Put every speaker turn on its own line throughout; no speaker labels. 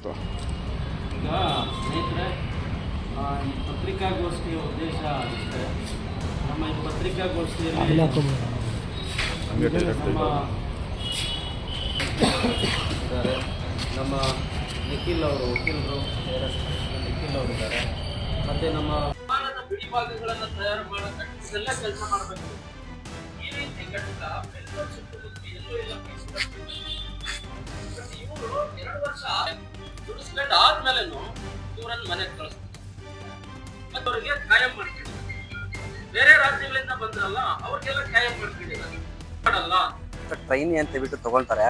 ಈಗ ಸ್ನೇಹಿತರೆ ಈ ಪತ್ರಿಕಾಗೋಷ್ಠಿಯ ಉದ್ದೇಶ ಅಷ್ಟೇ. ನಮ್ಮ ಈ ಪತ್ರಿಕಾಗೋಷ್ಠಿಯಲ್ಲಿ ನಮ್ಮ ಇದ್ದಾರೆ. ನಮ್ಮ ನಿಖಿಲ್ ಅವರು ವಕೀಲರು ನಿಖಿಲ್ ಅವರು ಇದ್ದಾರೆ. ಮತ್ತೆ ನಮ್ಮ ವಿಮಾನದ ಬಿಡಿ ಭಾಗಗಳನ್ನು ತಯಾರು ಮಾಡೋ ಕಟ್ಟಿಸೆಲ್ಲ ಕೆಲಸ ಮಾಡಬೇಕು. ಈ ರೀತಿ ಘಟಕ ಬೆಂಗಳೂರು ಸುತ್ತಮುತ್ತ ಎಲ್ಲೂ ಇಲ್ಲ. ಇವರು ಎರಡು ವರ್ಷ ದುಡಿಸ್ಕೊಂಡು ಆದ್ಮೇಲೆನು ಇವರನ್ನು ಮನೆ ಕಳಿಸ್ತಾರೆ. ಮತ್ತೆ ಅವರಿಗೆ ಕಾಯಂ ಮಾಡ್ಕೊಂಡಿದ್ದಾರೆ ಬೇರೆ ರಾಜ್ಯಗಳಿಂದ ಬಂದ್ರಲ್ಲ, ಅವ್ರಿಗೆಲ್ಲ ಕಾಯಂ ಮಾಡ್ಕೊಂಡಿದ್ದಾರೆ ಮಾಡಲ್ಲ.
ಟ್ರೈನಿ ಅಂತ ಹೇಳ್ಬಿಟ್ಟು ತಗೊಳ್ತಾರೆ?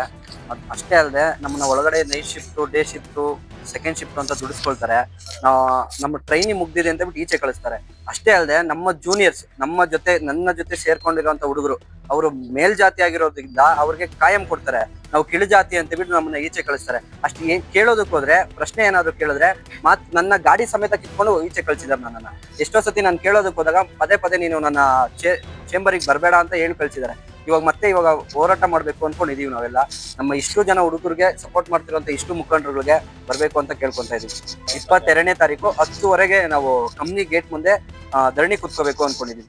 ಅಷ್ಟೇ ಅಲ್ಲದೆ ನಮ್ಮನ್ನ ಒಳಗಡೆ night shift day shift second shift ಅಂತ ದುಡಿಸ್ಕೊಳ್ತಾರೆ. ನಮ್ಮ ಟ್ರೈನಿಂಗ್ ಮುಗ್ದಿದೆ ಅಂತ ಬಿಟ್ಟು ಈಚೆ ಕಳಿಸ್ತಾರೆ. ಅಷ್ಟೇ ಅಲ್ಲದೆ ನಮ್ಮ ಜೂನಿಯರ್ಸ್ ನಮ್ಮ ಜೊತೆ, ನನ್ನ ಜೊತೆ ಸೇರ್ಕೊಂಡಿರುವಂತ ಹುಡುಗರು, ಅವರು ಮೇಲ್ಜಾತಿ ಆಗಿರೋದ್ರಿಂದ ಅವ್ರಿಗೆ ಕಾಯಂ ಕೊಡ್ತಾರೆ. ನಾವು ಕಿಳುಜಾತಿ ಅಂತ ಬಿಟ್ಟು ನಮ್ಮನ್ನ ಈಚೆ ಕಳಿಸ್ತಾರೆ. ಅಷ್ಟು ಏನ್ ಕೇಳೋದಕ್ಕೆ ಹೋದ್ರೆ, ಪ್ರಶ್ನೆ ಏನಾದ್ರು ಕೇಳಿದ್ರೆ, ಮಾತ್ ನನ್ನ ಗಾಡಿ ಸಮೇತ ಕಿತ್ಕೊಂಡು ಈಚೆ ಕಳ್ಸಿದಾರೆ ನನ್ನನ್ನ. ಎಷ್ಟೋ ಸತಿ ನಾನು ಕೇಳೋದಕ್ಕೆ ಹೋದಾಗ, ಪದೇ ಪದೇ ನೀನು ನನ್ನ ಚೇಂಬರಿಗೆ ಬರಬೇಡ ಅಂತ ಹೇಳಿ ಕಳ್ಸಿದ್ದಾರೆ. ಇವಾಗ ಮತ್ತೆ ಇವಾಗ ಹೋರಾಟ ಮಾಡಬೇಕು ಅನ್ಕೊಂಡಿದೀವಿ ನಾವೆಲ್ಲ. ನಮ್ಮ ಇಷ್ಟು ಜನ ಹುಡುಗರಿಗೆ ಸಪೋರ್ಟ್ ಮಾಡ್ತಿರುವಂತ ಇಷ್ಟು ಮುಖಂಡರುಗಳಿಗೆ ಬರಬೇಕು ಅಂತ ಕೇಳ್ಕೊತಾ ಇದೀವಿ. ಇಪ್ಪತ್ತೆರಡನೇ ತಾರೀಕು ಹತ್ತುವರೆಗೆ ನಾವು ಕಂಪ್ನಿ ಗೇಟ್ ಮುಂದೆ ಧರಣಿ ಕುತ್ಕೋಬೇಕು ಅನ್ಕೊಂಡಿದೀವಿ.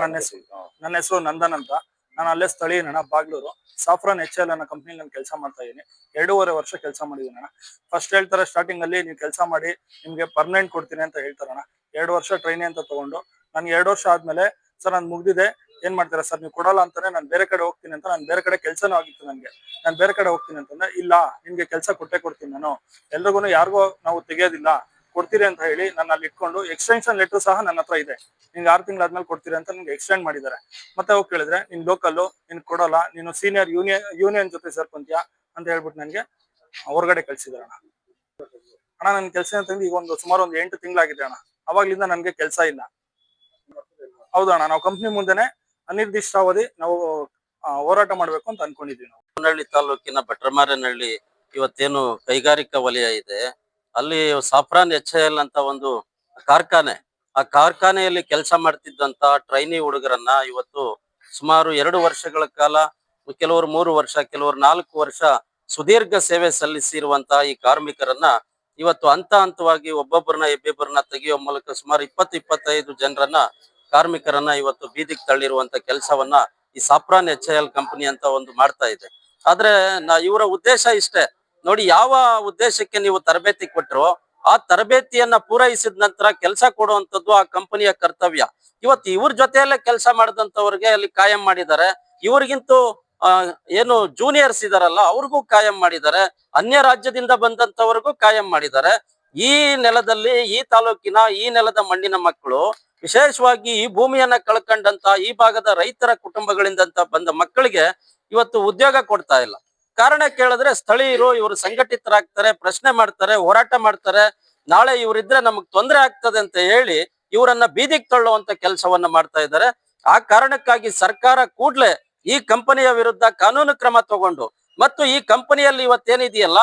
ನನ್ನ ಹೆಸರು ನನ್ನ ಹೆಸರು ನಂದನ್ ಅಂತ. ನಾನು ಅಲ್ಲೇ ಸ್ಥಳೀಯನ ಬಾಗ್ಲೂರು. ಸಾಫ್ರಾನ್ ಎಚ್ ಎಲ್ ಅನ್ನೋ ಕಂಪ್ನಿ ನಾನು ಕೆಲಸ ಮಾಡ್ತಾ ಇದ್ದೀನಿ. ಎರಡೂವರೆ ವರ್ಷ ಕೆಲಸ ಮಾಡಿದ್ದೀನಿ ಅಣ್ಣ ಫಸ್ಟ್ ಹೇಳ್ತಾರೆ ಸ್ಟಾರ್ಟಿಂಗ್ ಅಲ್ಲಿ ನೀವು ಕೆಲಸ ಮಾಡಿ ನಿಮ್ಗೆ ಪರ್ಮನೆಂಟ್ ಕೊಡ್ತೀನಿ ಅಂತ ಹೇಳ್ತಾರಣ್ಣ ಎರಡು ವರ್ಷ ಟ್ರೈನಿ ಅಂತ ತಗೊಂಡು. ನನ್ಗೆ ಎರಡು ವರ್ಷ ಆದ್ಮೇಲೆ ಸರ್ ನಾನು ಮುಗ್ದಿದೆ. ಏನ್ ಮಾಡ್ತೀರಾ ಸರ್, ನೀವು ಕೊಡಲ್ಲ ಅಂತಾನೆ ನಾನು ಬೇರೆ ಕಡೆ ಹೋಗ್ತೀನಿ ಅಂತ, ನಾನು ಬೇರೆ ಕಡೆ ಕೆಲಸನೂ ಆಗಿತ್ತು ನನಗೆ. ನಾನು ಬೇರೆ ಕಡೆ ಹೋಗ್ತೀನಿ ಅಂತಂದ್ರೆ, ಇಲ್ಲ, ನಿಮ್ಗೆ ಕೆಲಸ ಕೊಟ್ಟೆ ಕೊಡ್ತೀನಿ ನಾನು. ಎಲ್ರಿಗೂ ಯಾರಿಗೂ ನಾವು ತೆಗೆಯೋದಿಲ್ಲ. ಕೊಡ್ತೀರಿ ಅಂತ ಹೇಳಿ ನಾನು ಅಲ್ಲಿ ಇಟ್ಕೊಂಡು ಎಕ್ಸ್ಟೆನ್ಷನ್ ಲೆಟರ್ ಸಹ ನನ್ನ ಹತ್ರ ಇದೆ. ನಿಮ್ಗೆ ಆರು ತಿಂಗಳಾದ್ಮೇಲೆ ಕೊಡ್ತೀರಿ ಅಂತ ನಿಮ್ಗೆ ಎಕ್ಸ್ಟೆಂಡ್ ಮಾಡಿದ್ದಾರೆ. ಮತ್ತೆ ಹೋಗಿ ಕೇಳಿದ್ರೆ, ನಿನ್ ಲೋಕಲ್ಲು ನಿನ್ ಕೊಡಲ್ಲ, ನೀನು ಸೀನಿಯರ್ ಯೂನಿಯನ್ ಯೂನಿಯನ್ ಜೊತೆ ಸೇರ್ಕೊಂತೀಯ ಅಂತ ಹೇಳ್ಬಿಟ್ಟು ನನಗೆ ಹೊರಗಡೆ ಕಳ್ಸಿದಾರೆ ಅಣ್ಣ. ಅಣ್ಣ ನನ್ನ ಕೆಲಸ ಅಂತಂದ್ರೆ ಈಗ ಒಂದು ಸುಮಾರು ಒಂದು ಎಂಟು ತಿಂಗಳಾಗಿದೆ ಅಣ್ಣ. ಅವಾಗ್ಲಿಂದ ನನಗೆ ಕೆಲಸ ಇಲ್ಲ. ಹೌದು ಅಣ್ಣ, ನಾವು ಕಂಪ್ನಿ ಮುಂದೆನೆ ಅನಿರ್ದಿಷ್ಟಾವಧಿ ನಾವು ಹೋರಾಟ ಮಾಡ್ಬೇಕು ಅಂತ ಅನ್ಕೊಂಡಿದ್ವಿ ನಾವು.
ಹೊನ್ನಳ್ಳಿ ತಾಲೂಕಿನ ಭಟ್ರಮಾರನಹಳ್ಳಿ ಇವತ್ತೇನು ಕೈಗಾರಿಕಾ ವಲಯ ಇದೆ, ಅಲ್ಲಿ ಸಾಫ್ರಾನ್ ಎಚ್ ಎಲ್ ಅಂತ ಒಂದು ಕಾರ್ಖಾನೆ, ಆ ಕಾರ್ಖಾನೆಯಲ್ಲಿ ಕೆಲಸ ಮಾಡ್ತಿದ್ದಂತ ಟ್ರೈನಿ ಹುಡುಗರನ್ನ ಇವತ್ತು ಸುಮಾರು ಎರಡು ವರ್ಷಗಳ ಕಾಲ, ಕೆಲವರು ಮೂರು ವರ್ಷ, ಕೆಲವರು ನಾಲ್ಕು ವರ್ಷ ಸುದೀರ್ಘ ಸೇವೆ ಸಲ್ಲಿಸಿರುವಂತಹ ಈ ಕಾರ್ಮಿಕರನ್ನ ಇವತ್ತು ಹಂತ ಹಂತವಾಗಿ ಒಬ್ಬೊಬ್ಬರನ್ನ, ಇಬ್ಬಿಬ್ಬರನ್ನ ತೆಗೆಯುವ ಮೂಲಕ ಸುಮಾರು ಇಪ್ಪತ್ತು, ಇಪ್ಪತ್ತೈದು ಜನರನ್ನ ಕಾರ್ಮಿಕರನ್ನ ಇವತ್ತು ಬೀದಿಗೆ ತಳ್ಳಿರುವಂತ ಕೆಲಸವನ್ನ ಈ ಸಾಪ್ರಾನ್ ಎಚ್ ಎಲ್ ಕಂಪನಿ ಅಂತ ಒಂದು ಮಾಡ್ತಾ ಇದೆ. ಆದ್ರೆ ನಾ ಇವರ ಉದ್ದೇಶ ಇಷ್ಟೇ. ನೋಡಿ, ಯಾವ ಉದ್ದೇಶಕ್ಕೆ ನೀವು ತರಬೇತಿ ಕೊಟ್ಟರು ಆ ತರಬೇತಿಯನ್ನ ಪೂರೈಸಿದ ನಂತರ ಕೆಲಸ ಕೊಡುವಂತದ್ದು ಆ ಕಂಪನಿಯ ಕರ್ತವ್ಯ. ಇವತ್ತು ಇವ್ರ ಜೊತೆಯಲ್ಲೇ ಕೆಲಸ ಮಾಡಿದಂತವ್ರಿಗೆ ಅಲ್ಲಿ ಕಾಯಂ ಮಾಡಿದ್ದಾರೆ. ಇವ್ರಿಗಿಂತೂ ಏನು ಜೂನಿಯರ್ಸ್ ಇದಾರಲ್ಲ, ಅವ್ರಿಗೂ ಕಾಯಂ ಮಾಡಿದ್ದಾರೆ. ಅನ್ಯ ರಾಜ್ಯದಿಂದ ಬಂದಂತವ್ರಿಗೂ ಕಾಯಂ ಮಾಡಿದ್ದಾರೆ. ಈ ನೆಲದಲ್ಲಿ, ಈ ತಾಲೂಕಿನ, ಈ ನೆಲದ ಮಣ್ಣಿನ ಮಕ್ಕಳು ವಿಶೇಷವಾಗಿ ಈ ಭೂಮಿಯನ್ನ ಕಳ್ಕೊಂಡಂತ ಈ ಭಾಗದ ರೈತರ ಕುಟುಂಬಗಳಿಂದಂತ ಬಂದ ಮಕ್ಕಳಿಗೆ ಇವತ್ತು ಉದ್ಯೋಗ ಕೊಡ್ತಾ ಇಲ್ಲ. ಕಾರಣ ಕೇಳಿದ್ರೆ ಸ್ಥಳೀಯರು ಇವರು ಸಂಘಟಿತರಾಗ್ತಾರೆ, ಪ್ರಶ್ನೆ ಮಾಡ್ತಾರೆ, ಹೋರಾಟ ಮಾಡ್ತಾರೆ. ನಾಳೆ ಇವರಿದ್ರೆ ನಮಗ್ ತೊಂದರೆ ಆಗ್ತದೆ ಅಂತ ಹೇಳಿ ಇವರನ್ನ ಬೀದಿಗೆ ತಳ್ಳುವಂತ ಕೆಲಸವನ್ನ ಮಾಡ್ತಾ ಇದ್ದಾರೆ. ಆ ಕಾರಣಕ್ಕಾಗಿ ಸರ್ಕಾರ ಕೂಡ್ಲೆ ಈ ಕಂಪನಿಯ ವಿರುದ್ಧ ಕಾನೂನು ಕ್ರಮ ತಗೊಂಡು ಮತ್ತು ಈ ಕಂಪನಿಯಲ್ಲಿ ಇವತ್ತೇನಿದೆಯಲ್ಲ